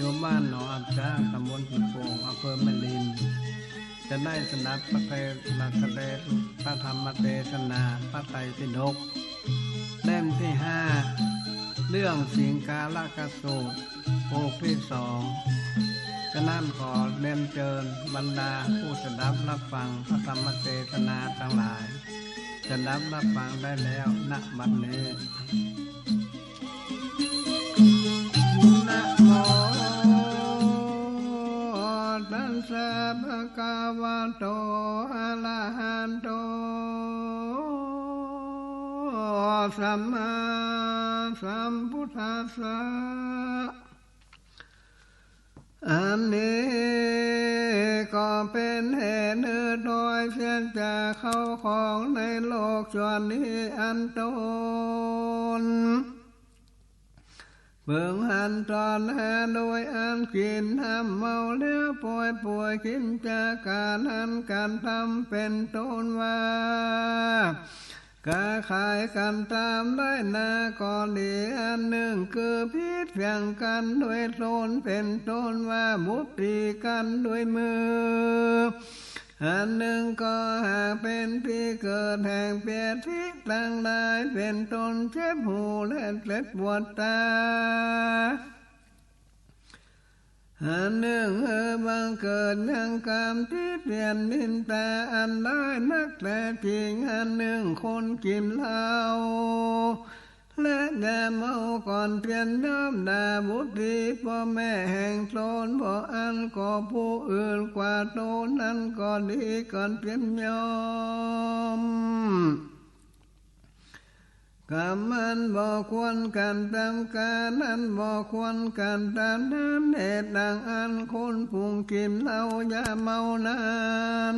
อยู่บ้านหนองอับจ้างตำบลผีโป่งอำเภอแมลิน จะได้สนับพระเทศนาแสดงพระธรรมเทศนาพระไตรปิฎกเล่มที่ห้าเรื่องสิงกาลกสูตรโอกที่สองฉะนั้นขอเรียนเชิญบรรดาผู้สดับรับฟังพระธรรมเทศนาทั้งหลาย จะรับรับฟังได้แล้วณบัดนี้ สัมมาสัมพุทธัสสะอันนี้ก็เป็นเหตุโดยเสียจากเข้าของในโลกส่วนนี้อันตนเบิ่งหันตอนแหโดยอันกินทำเมาเลี้ยป่วยป่วยกินจากการอันการทำเป็นต้นว่า กาขายกันตามได้นาก่อนดีอันหนึ่งคือพิษเพียงกันด้วยโนเป็นต้นว่ามุตีกันด้วยมืออันหนึ่งก็หากเป็นที่เกิดแห่งเปียที่ต่างได้เป็นตนเจ็บหูและเล็ดปวดตา อันหนึ่งเออบังเกิดยังกรรมที่เปลี่ยนนินแตาอันได้นักแต่จริงอันหนึ่งคนกินเหล้าและแด่เมาก่อนเปลี่ยนน้ำดาบุตรีพ่อแม่แห่งโตนบ่อันก็ผู้อื่นกว่าโตนนั้นก็ดีก่อนเปลี่ยนยอม กรรมันบอกควรกันตามการนั้นบอกควรกันตามนั้นเหตุดังอันคนพุงกินเหล้าอย่าเมานาน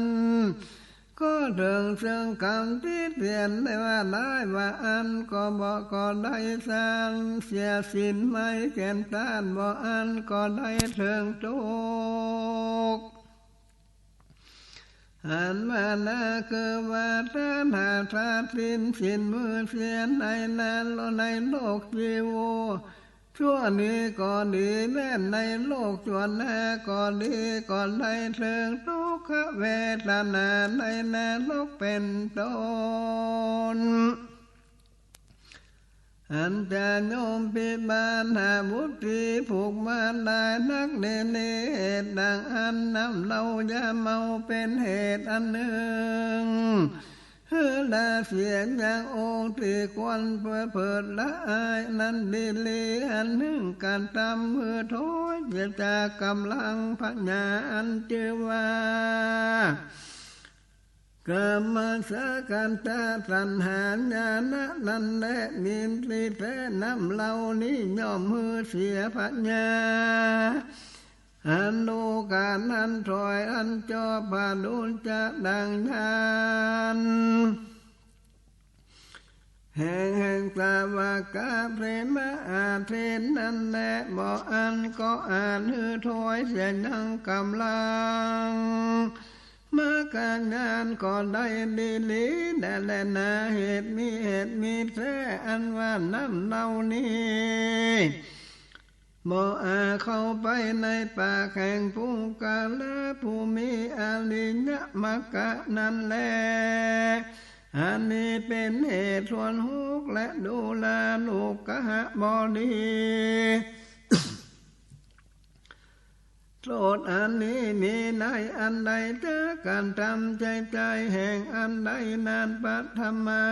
ก็เถิงเชิงกรรมที่เปลี่ยนได้ว่าได้ว่าอันก็บอกก็ได้สางเสียสินไม่แก่นต้านบอกอันก็ได้เถิงโต อันมานาคือวาท่านาทาสินสินมือเสียนในนั้นในโลกจีวชั่วนี้ก่อนดีแม่นในโลกจวนแน่ก่อนดีก่อนในเชิงทุกขเวทนาในนรกเป็นต้น อันจะโยมปิบานหาบุตรีผูกมาได้นักเนเนเหตุดังอันนำเรายาเมาเป็นเหตุอันหนึ่งเฮือลาเสียงอย่างองค์ที่ควรเพื่อเปิดละอายนั้นดีลีอันหนึ่งการทำมือโทษเจจากกำลังพัญญาอันเจอว่า กรรมสกันตาสันหาญาณนันแลนินทรีแท้นำเหล่านี้ย่อมมือเสียปัญญาอันดูการอันถอยอันจอบาดุลจะดังยานแห่งแห่งสาวกาเพรมอาเทนนั่นแหละบอกอันก็อ่านฮือถอยเสียยังกำลัง มื่อการงานก็ได้ดีลีแต่แลนาเหตุมีเหตุมีแท้อันว่าน้ำเน่านี้บ่อาเข้าไปในป่าแข่งผู้กาและผู้มีอาลิญะมักะนั่นแลอันนี้เป็นเหตุส่วนหุกและดูแลลูกกะหะบอดี โทษอันนี้มีในอันใดเจอการทำใจใจแห่งอันใดนานปัทมา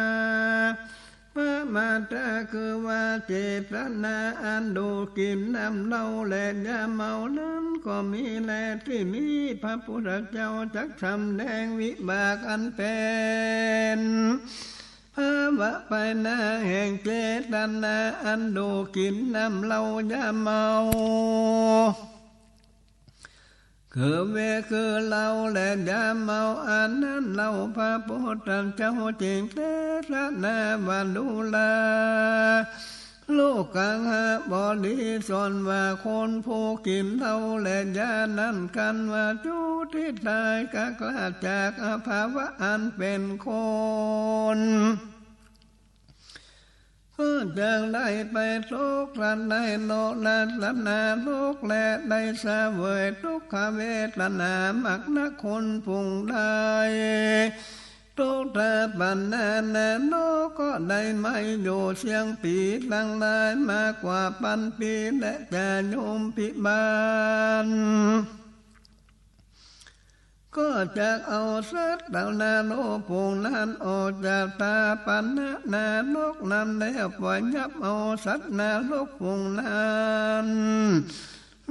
พระมาตาคือว่าเจตนาอันดูกินน้ำเล่าและยาเมานั้นก็มีแลที่มีพระพุทธเจ้าจักทำแดงวิบากอันเป็นภาวะไปนาแห่งเจตนาอันดูกินน้ำเล่ายาเมา คือเวคือเราและยาเมาอันนั้นเราพระพุทธเจ้าจริงเทระนาบาลุลาลูกกังหาบอดีสอนว่าคนผู้กินเราและยานั้นกันว่าจุทิตายกกลาจากอภาวะอันเป็นคน ก็จึงได้ไปทุกข์รันในโลกและลันาทุกข์และได้เวยทุกขเวทนามักนักคนพุงได้ทุกทปันนานาโนก็ได้ไม่อยู่เสียงปีลังลายมากกว่าปันปีและจะโยมพิบาล ก็จะเอาสัตว์ดาวนาโลปูนั้นออกจากตาปันนานาโลกนั้นแล้วปล่อยยับเอาสัตว์นาโลกปูนั้น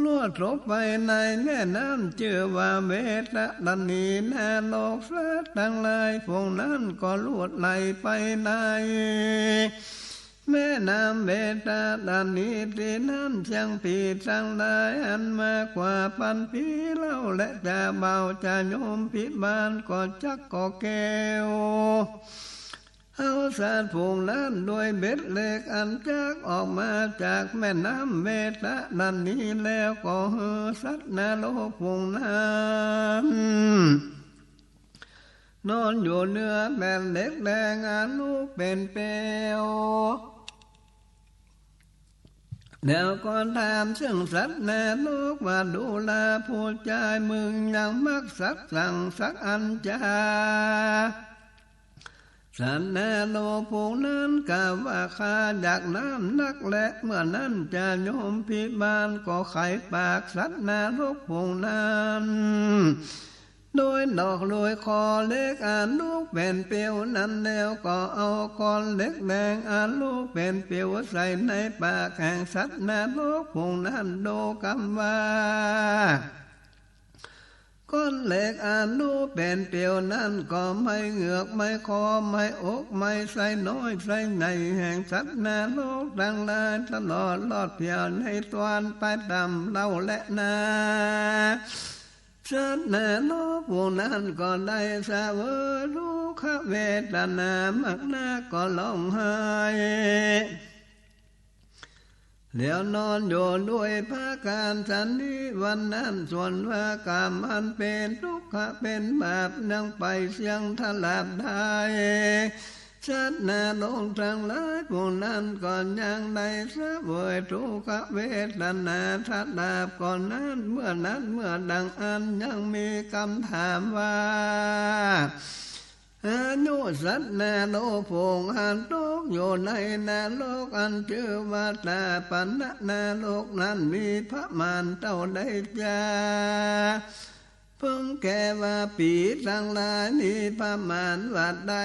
ลวดลบไปในแม่น้ำเจือว่าเวทะดันนีนาโลกสัตว์ทั้งหลายพวกนั้นก็ลวดไหลไปใน แม่น้ำเบตาดันนี้ที่น้ำเชียงปีสังลายอันมากกว่าปันปีเล่าและจะเบาจะโยมพิบาลก็จักก็แก้วเอาสารผงนั้นด้วยเบ็ดเล็กอันจักออกมาจากแม่น้ำเบตาดันนี้แล้วก็เฮสัตนาโลกผงนั้นนอนอยู่เนื้อแผ่นเล็กแดงอนุเป็นเปลว แล้วก่อนถามซึ่งสัตว์ในโลกว่าดูแลผู้ใจมึงยังมักสักสั่งสักอันจาสันในโลผู้นั้นกะว่าข้าอยากน้ำนักและเมื่อนั้นจะโยมพิบาลก็ไขปากสัตว์นโลกผู้นั้น โดยดอกโดยคอเล็กอาลูกเป็นเปียวนั้นแล้วก็เอาคอนเล็กแดงอาลูกเป็นเปียวใส่ในปากแห่งสัตว์นาโลกพงนั้นโดกำว่าก้อนเหล็กอาลูเป็นเปียวนั้นก็ไม่เหงือกไม่คอไม่อกไม่ใส่น้อยใส่ในแห่งสัตว์นาโลกดังลายตลอดลอดเพียงในตวนไปดำเล่าและนา สัตนาโลกวงนั้นก็ได้สาวรู้ขเวทนามักนาก็ร้องไห้เดี๋ยวนอนอยู่ด้วยพระการสันนิวันนั้นส่วนว่ากรรมอันเป็นทุกขะเป็นบาปยังไปเสียงทลาบได้ ชัดนาลงทั้งลายพวกนั้นก่อนยังได้เวยทุกขเวทนาทัดดาบก่อนนั้นเมื่อนั้นเมื่อดังอันยังมีคำถามว่าอายุสัตนาโลภงอันทุกอยู่ในนาโลกอันชื่อว่าตาปันนาโลกนั้นมีพระมารเท่าใดจ้า พิ่งแกว่าปีทั้งลายนี้ประมาณวัดใด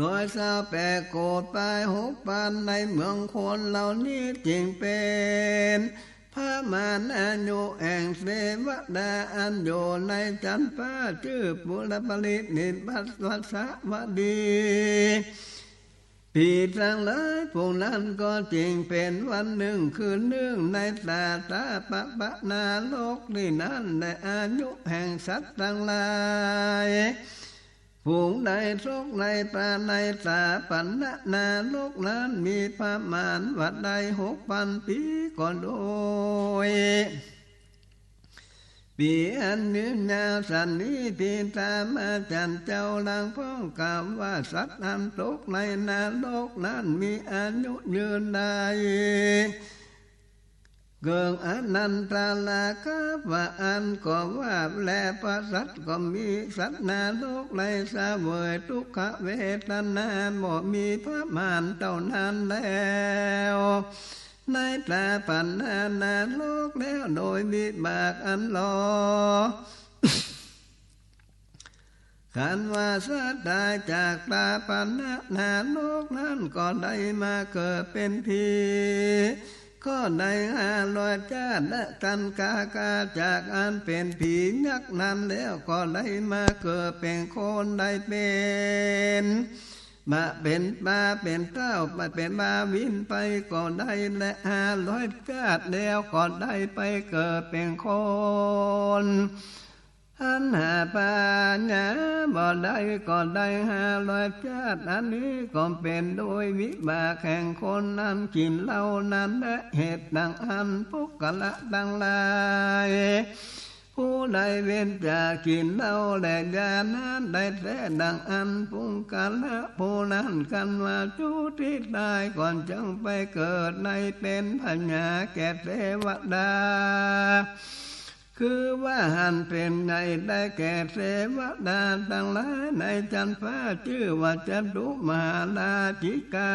ร้อยสาแปดโกดไปหกปันในเมืองคนเหล่านี้จริงเป็นพระมารอายุแห่งเสวดาอันอยู่ในจันป้าชื่อปุรปรินิบัสวัสวดี ปีทั้งหลายพวกนั้นก็จริงเป็นวันหนึ่งคืนหนึ่งในตาตาปะปะนาโลกนี่นั้นในอายุแห่งสัตว์ทั้งหลายผูงในโกในปาในตาปันนานาโลกนั้นมีประมาณวัดใดหกพันปีก่อนโดย ปีอันนี้นาสันนี้ปีตามาจันเจ้าลังพ้องกำว่าสัตว์อันตกในนาโลกนั้นมีอายุยืนได้เกิงอนันตาลาคาว่าอันก็ว่าแลประสัตก็มีสัตนาโลกในสาเวยทุกขเวทนาบ่มีพระมานเท่านั้นแล้ว ในตาปันนานาโลกแล้วโดยมีบากอันรอขันว่าสัตว์ได้จากตาปันนานาโลกนั้นก็ได้มาเกิดเป็นพีก็ได้อาลอยจ้าและกันกากาจากอันเป็นผียักนั้นแล้วก็ได้มาเกิดเป็นคนได้เป็น มาเป็นบาเป็นเต้ามาเป็นบาวินไปก็ได้และอาลอยจ้าแล้วก็ได้ไปเกิดเป็นคนอันหาปัญญาบ่ได้ก็ได้หาลอยชาติอันนี้ก็เป็นโดยวิบากแห่งคนนั้นกินเหล้านั้นและเหตุดังอันพุกกะละดังลาย ผู้ได้เว้นจากกินเหล้าและยานั้นได้แต่ดังอันปุงกันละผู้นั้นกันว่าจุติตายก่อนจึงไปเกิดในเป็นพญาแก่เทวดาคือว่าหันเป็นในได้แก่เทวดาทั้งหลายในจันฟ้าชื่อว่าจันตุมาลาจิกา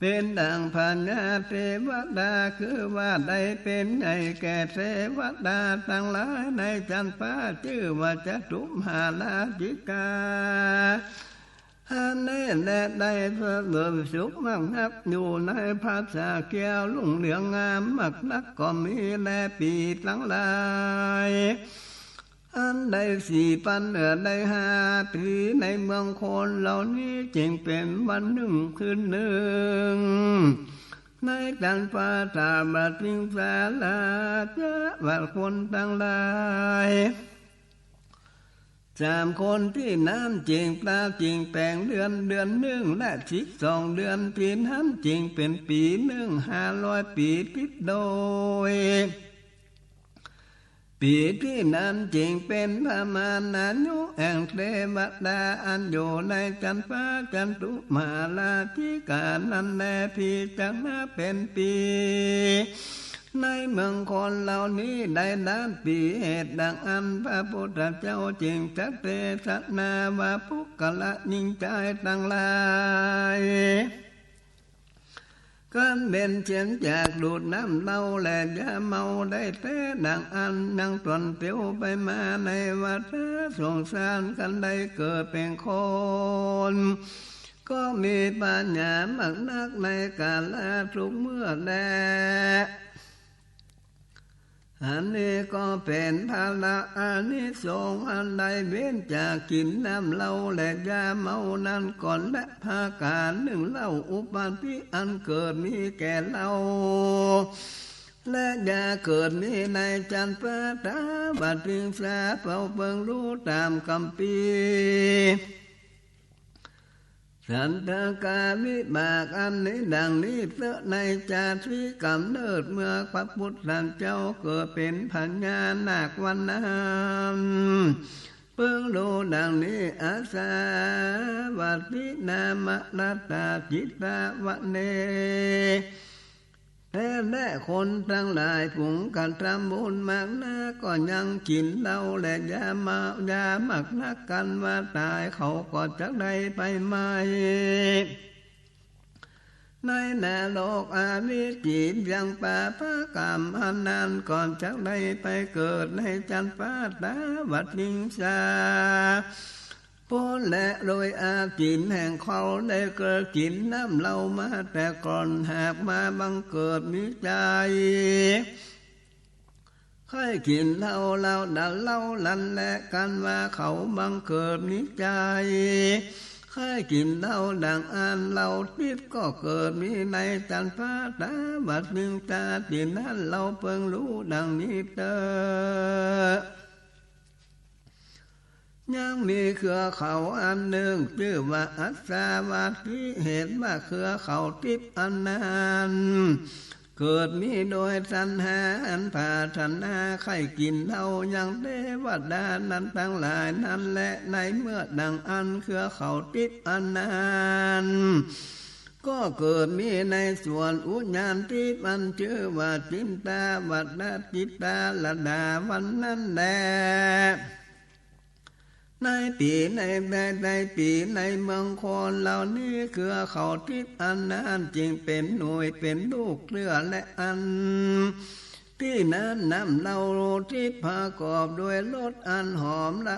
เป็นดังพัญญาเทวดาคือว่าได้เป็นใหญ่แก่เทวดาทั้งหลายในจันฟ้าชื่อว่าจตุมหาลาจิกาอันนี้แหละได้เพื่อเบิสุขมากนักอยู่ในภาษาแก้วลุ่งเหลืองงามมักนักก็มีแลปีทั้งหลาย อันใดสี่ปันเอือได้ห้าปีในเมืองคนเหล่านี้จึงเป็นวันหนึ่งคืนหนึ่ง ในการปาตาบัติงสาลาจ้าว่าคนทั้งหลายสามคนที่นั้นจริงปลาจริงแปลงเดือนเดือนหนึ่งและสิบสองเดือนปีนั้นจริงเป็นปีหนึ่งห้าร้อยปีติดโดย ปีที่นั้นจริงเป็นพระมานานุแห่งเทวดาอันอยู่ในจันฟ้าจันตุมาลาธิการนันแลพีจักนาเป็นปีในเมืองคนเหล่านี้ได้ด้านปีเหตุดังอันพระพุทธเจ้าจริงจักเตสนาวาพุกกะละยิ่งใจตั้งหลาย กันเป็นเชียนจากดูดน้ำเล่าแหลกยาเมาได้แต่ดังอันนังตนเตียวไปมาในวัดสงสารกันได้เกิดเป็นคนก็มีปัญญามากนักในกาลทุกเมื่อแล อันนี้ก็เป็นภาระอันนี้สงอันใดเว้นจากกินน้ำเหล้าและยาเมานั้นก่อนและภาการหนึ่งเหล้าอุปาทิอันเกิดมีแก่เราและยาเกิดมีในจันทร์ปะตาบัดริงสาเป่าเปิงรู้ตามคำปี สันตกาวิบากอันนี้ดังนี้เสอในจารีกำเนิดเมื่อพระพุทธเจ้าเกิดเป็นพัญญานาควันนั้นเพิ่งรู้ดังนี้อาสาวัตินามรัตตาจิตตาวะเน แต่และคนทั้งหลายผงกันทำบุญมากนะก็ยังกินเหล้าและยาเมายามักนักกันว่าตายเขาก็จะได้ไปไหมในนาโลกอาวิจิตยังป่าพระกรรมอันนั้นก่อนจะได้ไปเกิดในจันทร์ฟ้าตาวัดนิงสา พ้นและโดยอาจินแห่งเขาได้เกิดกินน้ำเหล่ามาแต่ก่อนหากมาบังเกิดมิใจใครกินเล้าเล้าดันเล้าลันและกันว่าเขาบังเกิดนิใจใครกินเล้าดังอ่านเล้าทิพก็เกิดมีในจันฟ้าตาบัดหนึ่งตาตีนั้นเราเพิ่งรู้ดังนี้เตอ ยังมีเครือเขาอันหนึ่งชื่อว่าอัศาวาทิเห็นว่าเครือเขาทิพย์อันนั้นเกิดมีโดยสันหาอันผาธนาไข่กินเท่ายังเทวดานั้นทั้งหลายนั้นและในเมื่อดังอันเครือเขาทิพย์อันนั้นก็เกิดมีในส่วนอุญาณที่มันชื่อว่าจินตาวัดนาจิตตาละดาวันนั้นแหละ ในปีในในในปีในเมืองคนเหล่านี้คือเขาทิพย์อันนั้นจึงเป็นหน่วยเป็นลูกเรือและอัน ที่นั้นนำเราที่ประกอบด้วยรสอันหอมละ